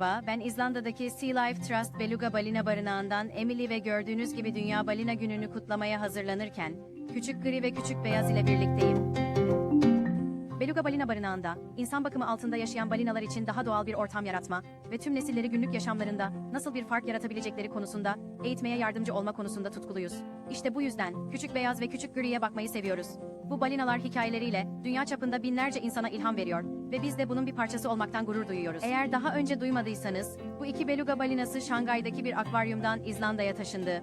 Merhaba, ben İzlanda'daki Sea Life Trust Beluga Balina Barınağı'ndan Emily ve gördüğünüz gibi Dünya Balina Günü'nü kutlamaya hazırlanırken, Küçük Gri ve Küçük Beyaz ile birlikteyim. Beluga Balina Barınağı'nda, insan bakımı altında yaşayan balinalar için daha doğal bir ortam yaratma ve tüm nesilleri günlük yaşamlarında nasıl bir fark yaratabilecekleri konusunda, eğitmeye yardımcı olma konusunda tutkuluyuz. İşte bu yüzden, Küçük Beyaz ve Küçük Gri'ye bakmayı seviyoruz. Bu balinalar hikayeleriyle dünya çapında binlerce insana ilham veriyor ve biz de bunun bir parçası olmaktan gurur duyuyoruz. Eğer daha önce duymadıysanız, bu iki beluga balinası Şangay'daki bir akvaryumdan İzlanda'ya taşındı.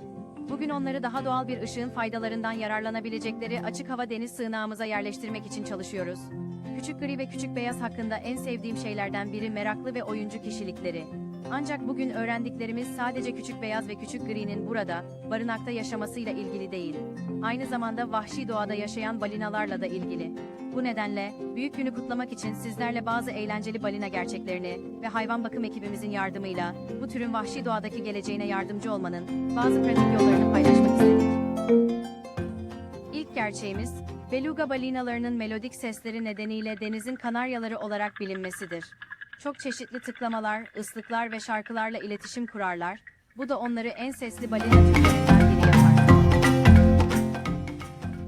Bugün onları daha doğal bir ışığın faydalarından yararlanabilecekleri açık hava deniz sığınağımıza yerleştirmek için çalışıyoruz. Küçük gri ve küçük beyaz hakkında en sevdiğim şeylerden biri meraklı ve oyuncu kişilikleri. Ancak bugün öğrendiklerimiz sadece küçük beyaz ve küçük gri'nin burada, barınakta yaşamasıyla ilgili değil. Aynı zamanda vahşi doğada yaşayan balinalarla da ilgili. Bu nedenle, büyük günü kutlamak için sizlerle bazı eğlenceli balina gerçeklerini ve hayvan bakım ekibimizin yardımıyla bu türün vahşi doğadaki geleceğine yardımcı olmanın bazı pratik yollarını paylaşmak istedik. İlk gerçeğimiz, beluga balinalarının melodik sesleri nedeniyle denizin kanaryaları olarak bilinmesidir. Çok çeşitli tıklamalar, ıslıklar ve şarkılarla iletişim kurarlar. Bu da onları en sesli balina türlerinden biri yapar.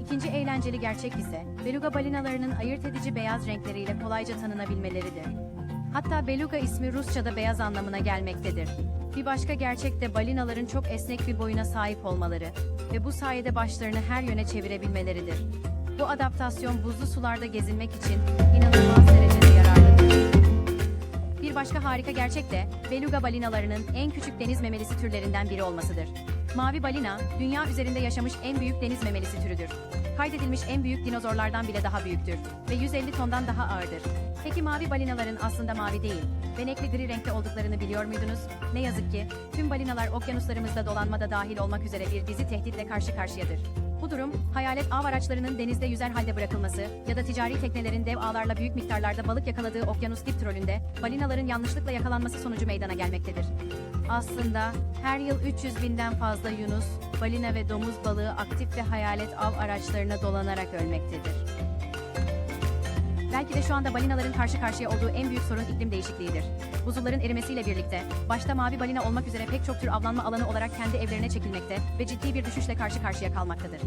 İkinci eğlenceli gerçek ise, beluga balinalarının ayırt edici beyaz renkleriyle kolayca tanınabilmeleridir. Hatta beluga ismi Rusça'da beyaz anlamına gelmektedir. Bir başka gerçek de balinaların çok esnek bir boyuna sahip olmaları ve bu sayede başlarını her yöne çevirebilmeleridir. Bu adaptasyon buzlu sularda gezinmek için inanılmaz derecede yararlıdır. Bir başka harika gerçek de beluga balinalarının en küçük deniz memelisi türlerinden biri olmasıdır. Mavi balina, dünya üzerinde yaşamış en büyük deniz memelisi türüdür. Kaydedilmiş en büyük dinozorlardan bile daha büyüktür ve 150 tondan daha ağırdır. Peki mavi balinaların aslında mavi değil, benekli gri renkte olduklarını biliyor muydunuz? Ne yazık ki, tüm balinalar okyanuslarımızda dolanmada dahil olmak üzere bir dizi tehditle karşı karşıyadır. Bu durum, hayalet av araçlarının denizde yüzer halde bırakılması ya da ticari teknelerin dev ağlarla büyük miktarlarda balık yakaladığı okyanus dip trolünde balinaların yanlışlıkla yakalanması sonucu meydana gelmektedir. Aslında her yıl 300 binden fazla yunus, balina ve domuz balığı aktif ve hayalet av araçlarına dolanarak ölmektedir. Belki de şu anda balinaların karşı karşıya olduğu en büyük sorun iklim değişikliğidir. Buzulların erimesiyle birlikte, başta mavi balina olmak üzere pek çok tür avlanma alanı olarak kendi evlerine çekilmekte ve ciddi bir düşüşle karşı karşıya kalmaktadır.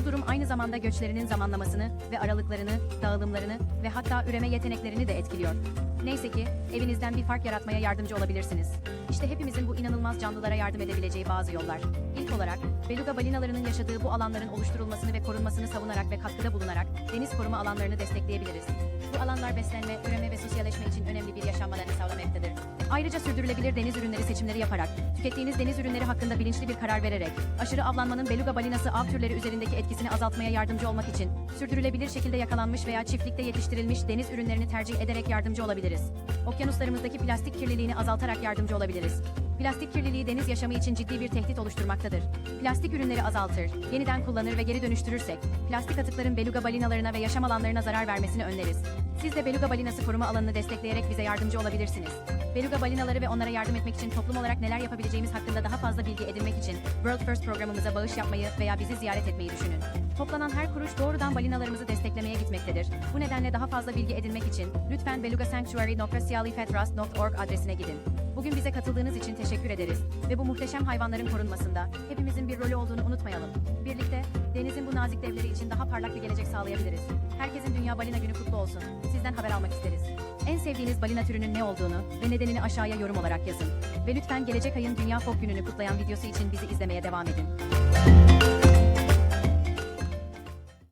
Bu durum aynı zamanda göçlerinin zamanlamasını ve aralıklarını, dağılımlarını ve hatta üreme yeteneklerini de etkiliyor. Neyse ki, evinizden bir fark yaratmaya yardımcı olabilirsiniz. İşte hepimizin bu inanılmaz canlılara yardım edebileceği bazı yollar. İlk olarak, beluga balinalarının yaşadığı bu alanların oluşturulmasını ve korunmasını savunarak ve katkıda bulunarak deniz koruma alanlarını destekleyebiliriz. Bu alanlar beslenme, üreme ve sosyalleşme için önemli bir yaşanmalarını sağlamaktadır. Ayrıca sürdürülebilir deniz ürünleri seçimleri yaparak, tükettiğiniz deniz ürünleri hakkında bilinçli bir karar vererek, aşırı avlanmanın beluga balinası av türleri üzerindeki etkisini azaltmaya yardımcı olmak için, sürdürülebilir şekilde yakalanmış veya çiftlikte yetiştirilmiş deniz ürünlerini tercih ederek yardımcı olabiliriz. Okyanuslarımızdaki plastik kirliliğini azaltarak yardımcı olabiliriz. Plastik kirliliği deniz yaşamı için ciddi bir tehdit oluşturmaktadır. Plastik ürünleri azaltır, yeniden kullanır ve geri dönüştürürsek, plastik atıkların beluga balinalarına ve yaşam alanlarına zarar vermesini önleriz. Siz de beluga balinası koruma alanını destekleyerek bize yardımcı olabilirsiniz. Beluga balinaları ve onlara yardım etmek için toplum olarak neler yapabileceğimiz hakkında daha fazla bilgi edinmek için World First programımıza bağış yapmayı veya bizi ziyaret etmeyi düşünün. Toplanan her kuruş doğrudan balinalarımızı desteklemeye gitmektedir. Bu nedenle daha fazla bilgi edinmek için lütfen belugasanctuary.org adresine gidin. Bugün bize katıldığınız için teşekkür ederiz ve bu muhteşem hayvanların korunmasında hepimizin bir rolü olduğunu unutmayalım. Birlikte denizin bu nazik devleri için daha parlak bir gelecek sağlayabiliriz. Herkesin Dünya Balina Günü kutlu olsun. Sizden haber almak isteriz. En sevdiğiniz balina türünün ne olduğunu ve nedenini aşağıya yorum olarak yazın. Ve lütfen gelecek ayın Dünya Fok Günü'nü kutlayan videosu için bizi izlemeye devam edin.